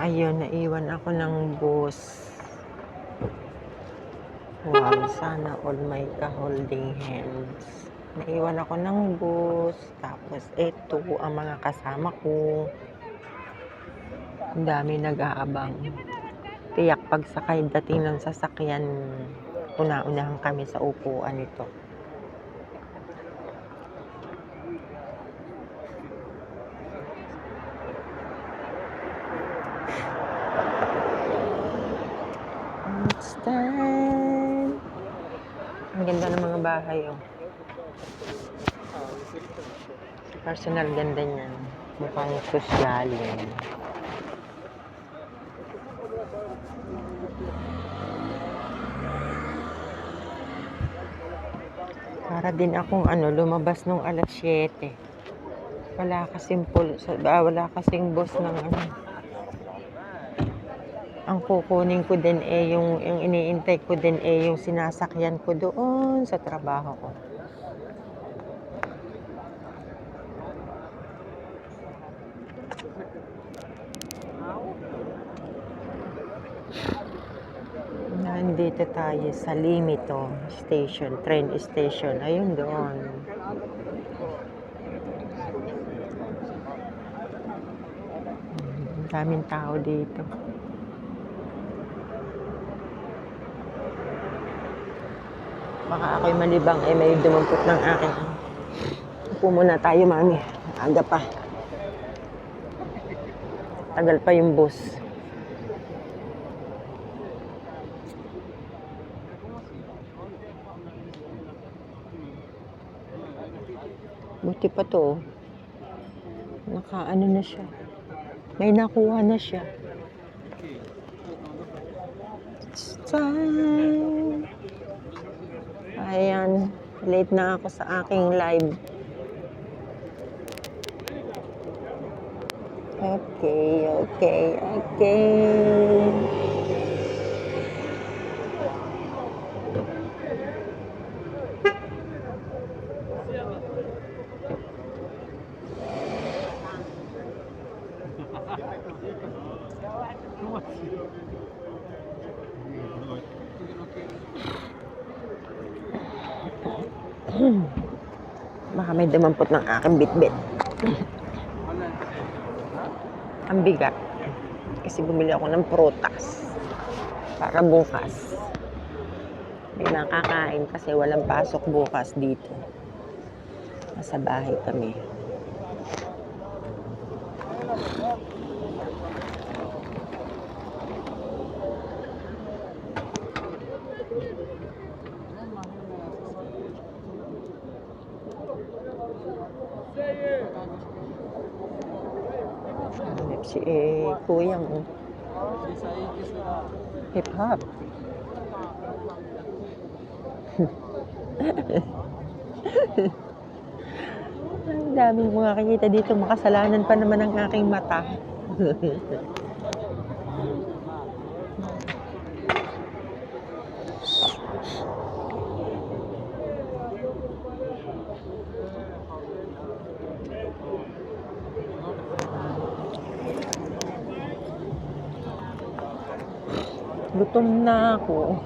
Ayun, naiwan ako ng bus. Wow, sana all may ka-holding hands. Naiwan ako ng bus. Tapos, eto ang mga kasama ko. Ang dami nag-aabang. Tiyak pagsakay dating ng sasakyan, una-unahan kami sa upuan nito. It's time. Ang ganda ng mga bahay, oh. Personal ganda niyan. Mukhang sosyal yan. Para din akong ano, lumabas nung alas 7. Wala kasing pul, ah, wala kasing boss ng ano. Ang kukunin ko din eh yung, yung iniintay ko din eh yung sinasakyan ko doon sa trabaho ko. Nandito tayo sa Limito Station, train station. Ayun doon. Daming tao dito. Baka ako'y malibang eh may dumampot ng akin. Upo muna tayo, mami. Aga pa. Tagal pa yung bus. Buti pa to. oh. Nakaano na siya. May nakuha na siya. It's time. Ayan. Late na ako sa aking live. Okay, okay, okay. Baka may dumampot ng aking bitbit. Ang bigat. Kasi bumili ako ng prutas. Para bukas. May nakakain kasi walang pasok bukas dito. Nasa bahay kami. Si eh, kuyang oh. Hip hop. Ang daming mga kakita dito. Makasalanan pa naman ang aking mata. Gutom na ako.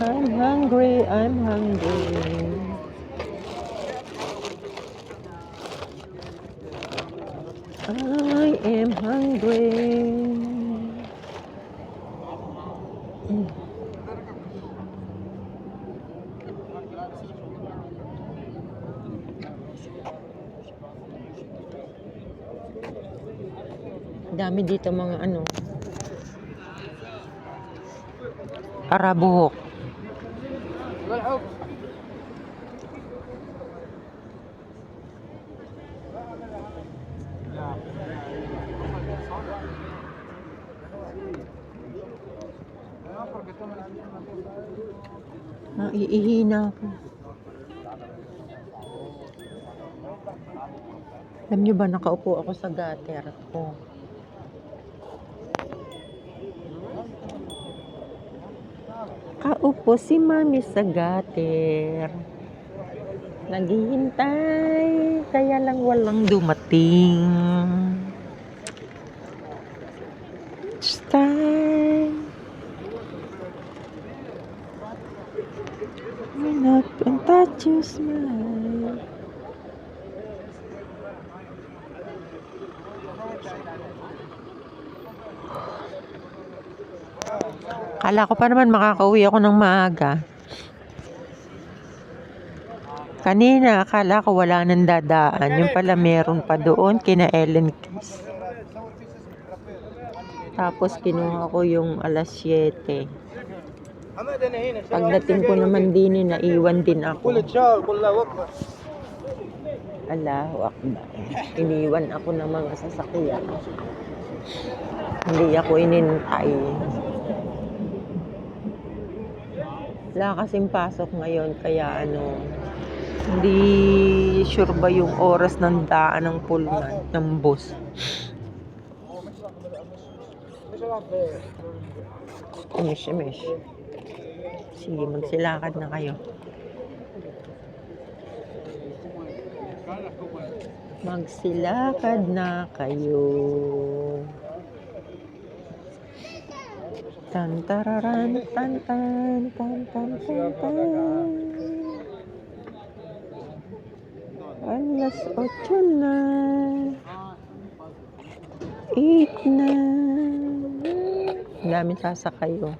I'm hungry, I'm hungry. I am hungry. Dami dito mga ano. Parabuhok. Naiihi na ako. Alam niyo ba, nakaupo ako sa gutter ko. Nakaupo si Mami sa gutter. Naghihintay. Kaya lang walang dumating. It's time. May not touch you smile. Kala ko pa naman makakauwi ako ng maaga. Kanina, akala ko wala nang dadaan. Yung pala meron pa doon, kina Ellen Keys. Tapos kinuha ko yung alas 7. Pagdating ko naman din, naiwan din ako. Allahu Akbar. Iniwan ako ng mga sasakyan. Hindi ako inintay. Wala kasing pasok ngayon, kaya ano, hindi sure ba yung oras ng daan ng pullman, ng bus. Mish, mish. Sige, magsilakad na kayo. Magsilakad na kayo. Tan tararan tan tan tan tan tan tan. Alas 8 na. 8 na. Ang daming sasakay oh.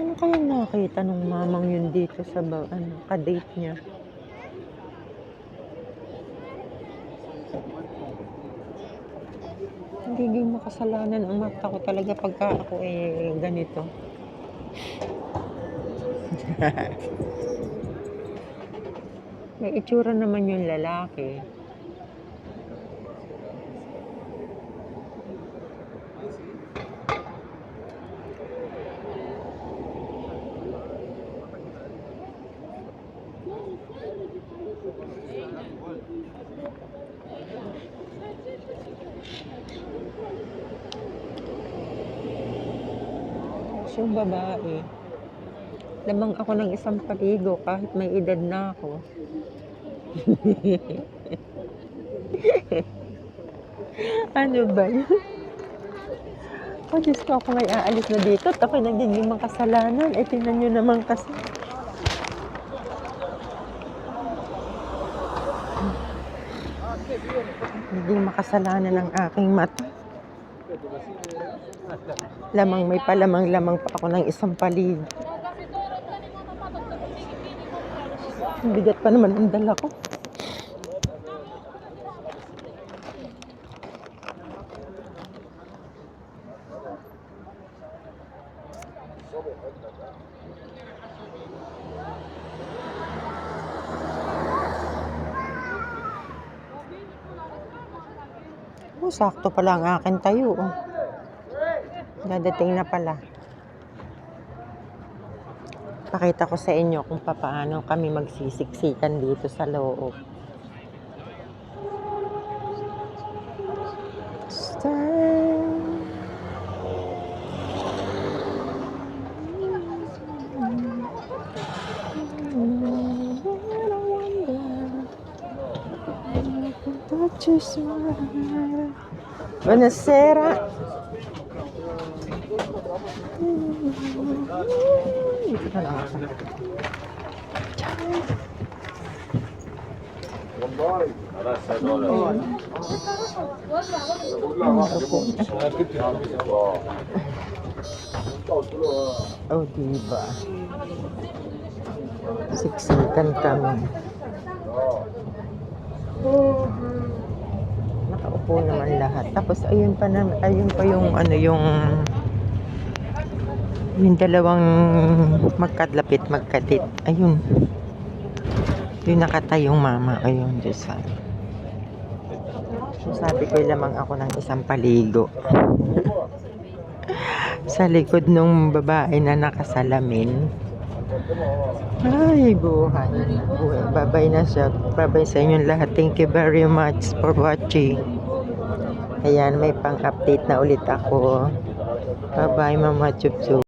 Ano kaya nakita nung mamang yun dito sa ano, ka-date niya? Nagiging makasalanan ang mata ko talaga pagka ako eh ganito. May itsura naman yung lalaki. Tapos yung babae, lamang ako ng isang paligo kahit may edad na ako. ano ba yun? Oh, Diyos ko, ako may aalis na dito. at Ako'y nagiging makasalanan. Eh, tingnan nyo naman kasi. Naging makasalanan ng aking mata. Lamang may palamang-lamang pa ako ng isang palig. Bigat pa naman ang dala ko. Sakto pala ang akin tayo. Oh. Dadating na pala. Pakita ko sa inyo kung paano kami magsisiksikan dito sa loob. Na lang ako. Oh, diba? Siksikan kami. Nakaupo naman lahat. Tapos ayun pa na, ayun pa yung ano yung yung dalawang magkadlapit, magkadit. Ayun. Yung nakatayong mama. Ayun, Diyos sa So, sabi ko lamang ako ng isang paligo. sa likod nung babae na nakasalamin. Ay, buhay. buhay. Babay na siya. Babay sa inyong lahat. Thank you very much for watching. Ayan, may pang-update na ulit ako. Bye-bye, Mama Chup Chup.